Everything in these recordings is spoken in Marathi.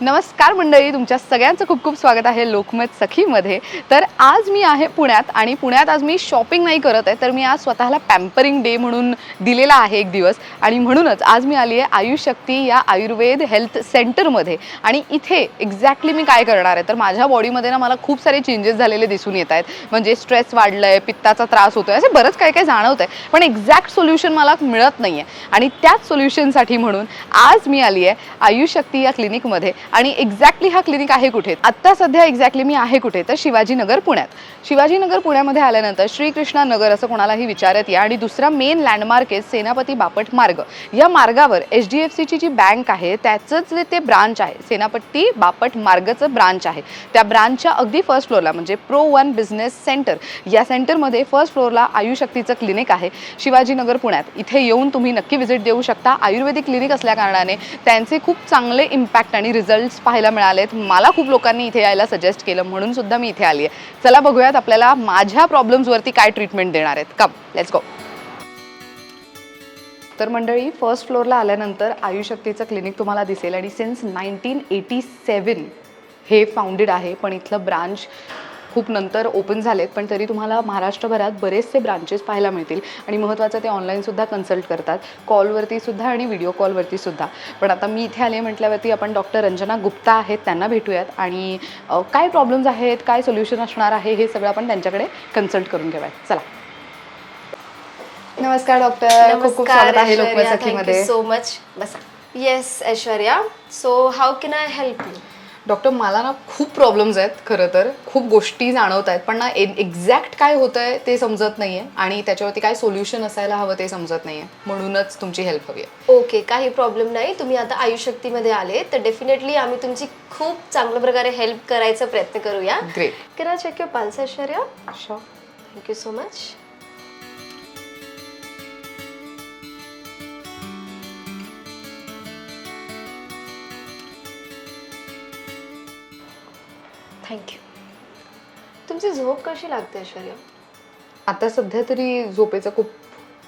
नमस्कार मंडळी तुमच्या सगळ्यांचं खूप खूप स्वागत आहे लोकमत सखीमध्ये. तर आज मी आहे पुण्यात आणि पुण्यात आज मी शॉपिंग नाही करत आहे तर मी आज स्वतःला पॅम्परिंग डे म्हणून दिलेला आहे एक दिवस. आणि म्हणूनच आज मी आली आहे आयुशक्ती या आयुर्वेद हेल्थ सेंटरमध्ये. आणि इथे एक्झॅक्टली मी काय करणार आहे तर माझ्या बॉडीमध्ये ना मला खूप सारे चेंजेस झालेले दिसून येत आहेत. म्हणजे स्ट्रेस वाढलं आहे पित्ताचा त्रास होतो आहे असे बरंच काय काय जाणवत आहे पण एक्झॅक्ट सोल्युशन मला मिळत नाही आहे आणि त्याच सोल्युशनसाठी म्हणून आज मी आली आहे आयुशक्ती या क्लिनिकमध्ये आणि एक्झॅक्टली हा क्लिनिक आहे कुठे? आत्ता सध्या एक्झॅक्टली मी आहे कुठे? तर शिवाजीनगर पुण्यात. शिवाजीनगर पुण्यामध्ये आल्यानंतर श्रीकृष्णा नगर असं कोणालाही विचारत या आणि दुसरा मेन लँडमार्क आहे सेनापती बापट मार्ग. या मार्गावर एच डी एफ सीची जी बँक आहे त्याचंच जे ते ब्रांच आहे सेनापती बापट मार्गचं ब्रांच आहे. त्या ब्रांचच्या अगदी फर्स्ट फ्लोअरला म्हणजे प्रो वन बिझनेस सेंटर या सेंटरमध्ये फर्स्ट फ्लोअरला आयुशक्तीचं क्लिनिक आहे शिवाजीनगर पुण्यात. इथे येऊन तुम्ही नक्की व्हिजिट देऊ शकता. आयुर्वेदिक क्लिनिक असल्याकारणाने त्यांचे खूप चांगले इम्पॅक्ट आणि रिझल्ट रिझल्ट्स पाहायला मिळालेत. मला खूप लोकांनी इथे यायला सजेस्ट केलं म्हणून सुद्धा मी इथे आली आहे चला बघूयात आपल्याला माझ्या प्रॉब्लेम्सवरती काय ट्रीटमेंट देणार आहेत. कम लेट्स गो तर मंडळी फर्स्ट फ्लोअरला आल्यानंतर आयुशक्तीचं क्लिनिक तुम्हाला दिसेल आणि सिन्स नाईन्टीन एटी सेवन हे फाउंडेड आहे पण इथलं ब्रांच खूप नंतर ओपन झालेत पण तरी तुम्हाला महाराष्ट्रभरात बरेचसे ब्रांचेस पाहायला मिळतील. आणि महत्त्वाचं ते ऑनलाईनसुद्धा कन्सल्ट करतात. कॉलवरती सुद्धा आणि व्हिडिओ कॉलवरती सुद्धा. पण आता मी इथे आले म्हटल्यावरती आपण डॉक्टर रंजना गुप्ता आहेत त्यांना भेटूयात. आणि काय प्रॉब्लेम्स आहेत काय सोल्युशन असणार आहे हे सगळं आपण त्यांच्याकडे कन्सल्ट करून घेऊयात. चला. नमस्कार डॉक्टर खूप खूप स्वागत आहे लोकमत सखीमध्ये सो मच बसा. Yes Aishwarya. So how can I help you doctor मला ना खूप प्रॉब्लेम्स आहेत खरं तर. खूप गोष्टी जाणवत आहेत पण ना एक्झॅक्ट काय होतं आहे ते समजत नाही आहे आणि त्याच्यावरती काय सोल्युशन असायला हवं ते समजत नाही आहे म्हणूनच तुमची हेल्प हवी आहे. ओके काही प्रॉब्लेम नाही. तुम्ही आता आयुशक्तीमध्ये आले तर डेफिनेटली आम्ही तुमची खूप चांगल्या प्रकारे हेल्प करायचा प्रयत्न करूया. Great I check your pulse thank you so much thank you तुमची झोप कशी लागते ऐश्वर्या आता सध्या तरी झोपेचा खूप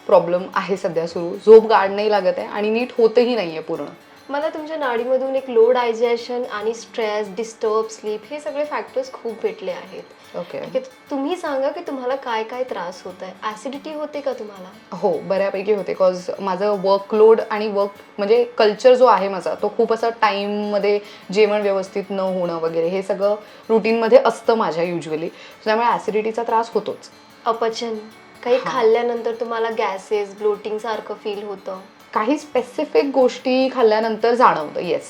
प्रॉब्लेम आहे सध्या सुरू. झोप गाड नाही लागत आहे आणि नीट होतही नाही आहे पूर्ण. मला तुमच्या नाडीमधून एक लो डायजेशन आणि स्ट्रेस डिस्टर्ब स्लीप हे सगळे फॅक्टर्स खूप भेटले आहेत. ओके तुम्ही सांगा की तुम्हाला काय काय त्रास होत आहे? ॲसिडिटी होते का तुम्हाला? हो बऱ्यापैकी होते. कॉज माझं वर्कलोड आणि वर्क म्हणजे कल्चर जो आहे माझा तो खूप असं टाईममध्ये जेवण व्यवस्थित न होणं वगैरे हे सगळं रुटीनमध्ये असतं माझ्या युजली त्यामुळे ॲसिडिटीचा त्रास होतोच. अपचन. काही खाल्ल्यानंतर तुम्हाला गॅसेस ब्लोटिंग सारखं फील होतं. काही स्पेसिफिक गोष्टी खाल्ल्यानंतर जाणवतं. येस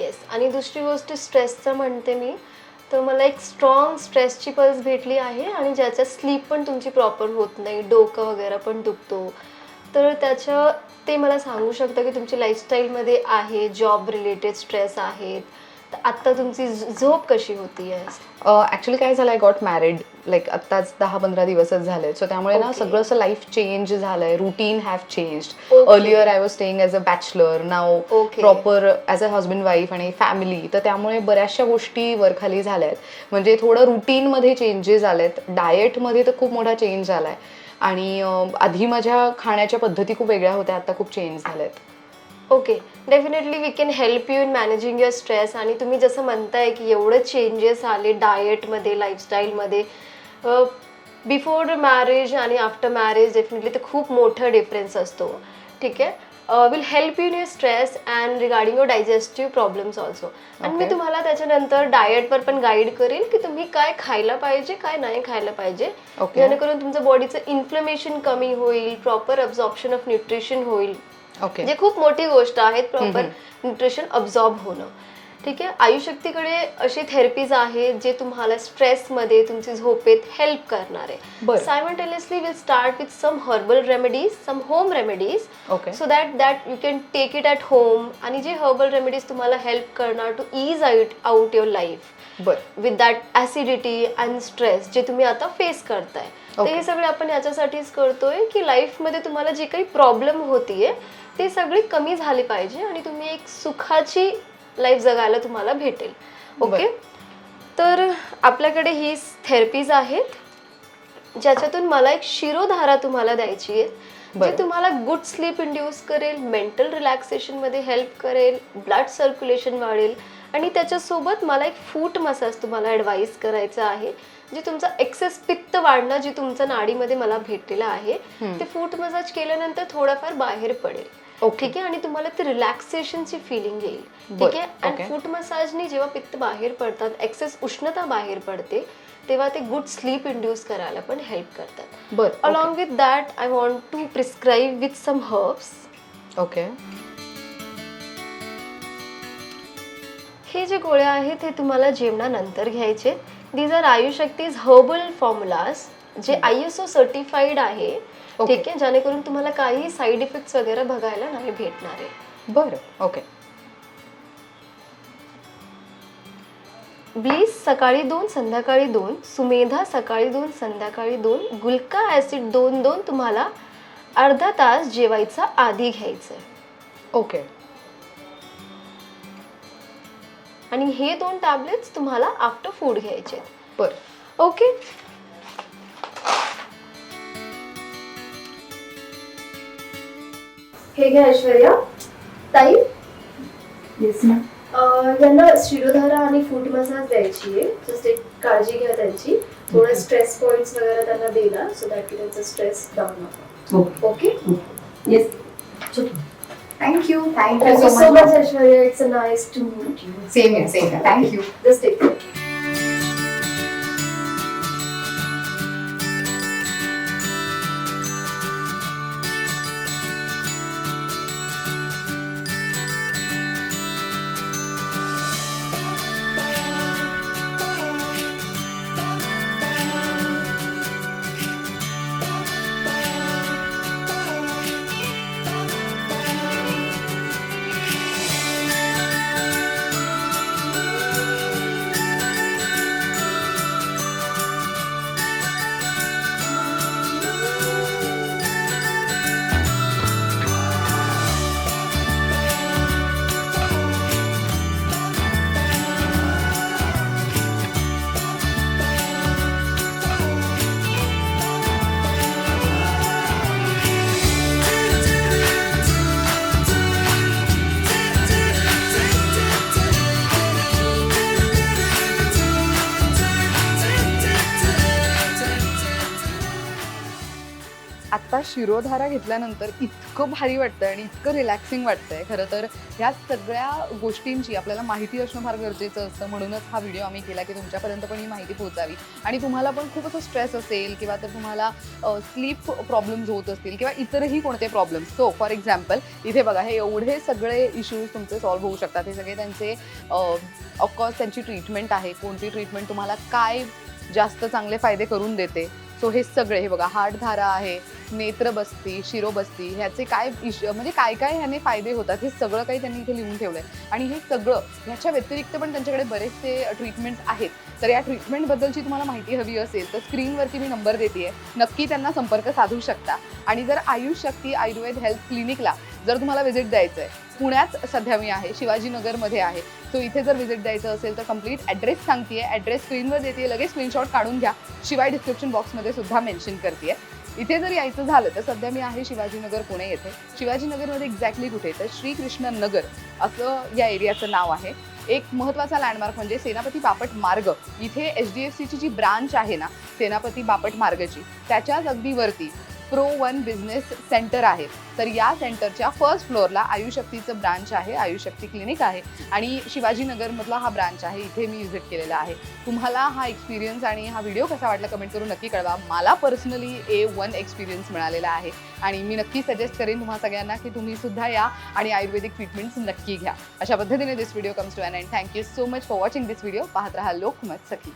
येस आणि दुसरी गोष्ट स्ट्रेसचं म्हणते मी तर मला एक स्ट्रॉंग स्ट्रेसची पल्स भेटली आहे आणि ज्याच्यात स्लीप पण तुमची प्रॉपर होत नाही डोकं वगैरे पण दुखतो. तर त्याचं ते मला सांगू शकतं की तुमची लाईफस्टाईलमध्ये आहे जॉब रिलेटेड स्ट्रेस आहेत तर आत्ता तुमची झोप कशी होती आहे ॲक्च्युली काय झालं आय गॉट मॅरिड लाईक आत्ताच दहा पंधरा दिवसच झाले. सो त्यामुळे ना. सगळं असं लाईफ चेंज झालंय. Routine have change. Earlier I was staying as a bachelor now. Proper as a husband wife आणि फॅमिली तर त्यामुळे बऱ्याचशा गोष्टी वरखाली झाल्या आहेत म्हणजे थोडं रुटीनमध्ये चेंजेस आलेत. डाएटमध्ये तर खूप मोठा चेंज झाला आहे आणि आधी माझ्या खाण्याच्या पद्धती खूप वेगळ्या होत्या. आता खूप चेंज झाल्या आहेत okay definitely we can help you in managing your stress आणि तुम्ही जसं म्हणताय की एवढं चेंजेस आले डाएटमध्ये लाईफस्टाईलमध्ये बिफोर मॅरेज आणि आफ्टर मॅरेज डेफिनेटली तर खूप मोठं डिफरन्स असतो. ठीक आहे? Will help you in your stress and regarding your digestive problems also आणि मी. तुम्हाला त्याच्यानंतर डाएटवर पण गाईड करेन की तुम्ही काय खायला पाहिजे काय नाही खायला पाहिजे. जेणेकरून तुमचं बॉडीचं इन्फ्लमेशन कमी होईल प्रॉपर अब्झॉर्प्शन ऑफ न्यूट्रिशन होईल. ओके म्हणजे खूप मोठी गोष्ट आहे प्रॉपर न्यूट्रिशन अब्झॉर्ब होणं. ठीक आहे? आयुशक्तीकडे अशी थेरपीज आहेत जे तुम्हाला स्ट्रेसमध्ये तुमची झोपेत हेल्प करणार. आहे. Simultaneously will start with some herbal remedies some home remedies. So that that you can take it at home आणि जे हर्बल रेमेडीज तुम्हाला हेल्प करणार to ease out out your life बरं with that acidity and stress जे तुम्ही आता फेस करताय तर Okay. हे सगळे आपण याच्यासाठीच करतोय की लाईफमध्ये तुम्हाला जी काही प्रॉब्लेम होतीये ते सगळी कमी झाली पाहिजे आणि तुम्ही एक सुखाची लाईफ जगायला तुम्हाला भेटेल ओके बरं. तर आपल्याकडे ही थेरपीज आहेत ज्याच्यातून मला एक शिरोधारा तुम्हाला द्यायची आहे जे बरं. तुम्हाला गुड स्लीप इंड्यूस करेल मेंटल रिलॅक्सेशनमध्ये हेल्प करेल ब्लड सर्क्युलेशन वाढेल आणि त्याच्यासोबत मला एक फूट मसाज तुम्हाला ॲडवाईस करायचा आहे. जे तुमचा एक्सेस पित्त वाढणं जे तुमच्या नाडीमध्ये मला भेटलेलं आहे ते फूट मसाज केल्यानंतर थोडंफार बाहेर पडेल. ठीक आहे? आणि तुम्हाला ती रिलॅक्सेशनची फिलिंग येईल. ठीक आहे? आणि. फूट मसाजनी जेव्हा पित्त बाहेर पडतात एक्सेस उष्णता बाहेर पडते तेव्हा ते गुड स्लीप इंड्यूस करायला पण हेल्प करतात. बर. Along with that I want to prescribe with some herbs okay हे जे गोळ्या आहेत ते तुम्हाला जेवणानंतर घ्यायचे. These are Ayushakti's herbal formulas जे आय एस ओ सर्टिफाईड आहे. ठीक आहे जेणेकरून तुम्हाला काही साईड इफेक्ट्स वगैरे बघायला नाही भेटणार आहे. बरं ओके ब्लीच सकाळी दोन संध्याकाळी दोन सुमेधा सकाळी दोन संध्याकाळी दोन गुलका ॲसिड दोन दोन तुम्हाला अर्धा तास जेवायचा आधी घ्यायचं ओके आणि हे दोन टॅबलेट्स तुम्हाला आफ्टर फूड घ्यायचे आहेत. बरं. ओके हे घ्या ऐश्वर्या. ताई? येस मॅम अं, यांना शिरोधारा आणि फूड मसाज द्यायची आहे. जस्ट एक काळजी घ्या त्यांची. थोडं स्ट्रेस पॉइंट्स वगैरे त्यांना देला सो दॅट की त्यांचा स्ट्रेस डाऊन होतो. Okay okay Thank you. Thank, Thank you, so much, Ashwarya. It's a nice to meet you. Same here, same here. Thank you. Just take care. आत्ता शिरोधारा घेतल्यानंतर इतकं भारी वाटतंय आणि इतकं रिलॅक्सिंग वाटतंय. खरं तर ह्या सगळ्या गोष्टींची आपल्याला माहिती असणं फार गरजेचं असतं. म्हणूनच हा व्हिडिओ आम्ही केला की तुमच्यापर्यंत पण ही माहिती पोहोचावी. आणि तुम्हाला पण खूप असं स्ट्रेस असेल किंवा तर तुम्हाला स्लीप प्रॉब्लेम्स होत असतील किंवा इतरही कोणते प्रॉब्लेम्स सो फॉर एक्झाम्पल इथे बघा हे एवढे सगळे इश्यूज तुमचे सॉल्व्ह होऊ शकतात. हे सगळे त्यांचे ऑफकोर्स त्यांची ट्रीटमेंट आहे. कोणती ट्रीटमेंट तुम्हाला काय जास्त चांगले फायदे करून देते? सो हे सगळे हे बघा हाटधारा आहे नेत्रबस्ती शिरोबस्ती ह्याचे काय इश म्हणजे काय काय ह्याने फायदे होतात हे सगळं काही त्यांनी इथे लिहून ठेवलं आहे आणि हे सगळं ह्याच्या व्यतिरिक्त पण त्यांच्याकडे बरेचसे ट्रीटमेंट्स आहेत. तर या ट्रीटमेंटबद्दलची तुम्हाला माहिती हवी असेल तर स्क्रीनवरती मी नंबर देते नक्की त्यांना संपर्क साधू शकता. आणि जर आयुष शक्ती आयुर्वेद हेल्थ क्लिनिकला जर तुम्हाला व्हिजिट द्यायचं आहे पुण्यात सध्या मी आहे शिवाजीनगरमध्ये आहे. सो इथे जर व्हिजिट द्यायचं असेल तर कंप्लीट ॲड्रेस सांगते ॲड्रेस स्क्रीनवर देते लगेच स्क्रीनशॉट काढून घ्या. शिवाय डिस्क्रिप्शन बॉक्समध्ये सुद्धा मेन्शन करते इथे जर यायचं झालं तर सध्या मी आहे शिवाजीनगर पुणे येथे. शिवाजीनगरमध्ये एक्झॅक्टली कुठे? तर श्रीकृष्ण नगर असं या एरियाचं नाव आहे. एक महत्त्वाचा लँडमार्क म्हणजे सेनापती बापट मार्ग. इथे एच डी एफ सीची जी ब्रांच आहे ना सेनापती बापट मार्गची त्याच्याच अगदी वरती प्रो वन बिझनेस सेंटर आहे. तर या सेंटरच्या फर्स्ट फ्लोअरला आयुशक्तीचं ब्रांच आहे आयुशक्ती क्लिनिक आहे आणि शिवाजीनगरमधला हा ब्रांच आहे. इथे मी व्हिजिट केलेला आहे. तुम्हाला हा एक्सपिरियन्स आणि हा व्हिडिओ कसा वाटला कमेंट करून नक्की कळवा. मला पर्सनली ए वन एक्सपिरियन्स मिळालेला आहे आणि मी नक्की सजेस्ट करेन तुम्हा सगळ्यांना की तुम्ही सुद्धा या आणि आयुर्वेदिक ट्रीटमेंट्स नक्की घ्या. अशा पद्धतीने this video comes to an end thank you so much for watching this video पाहत राहा लोकमत सखी.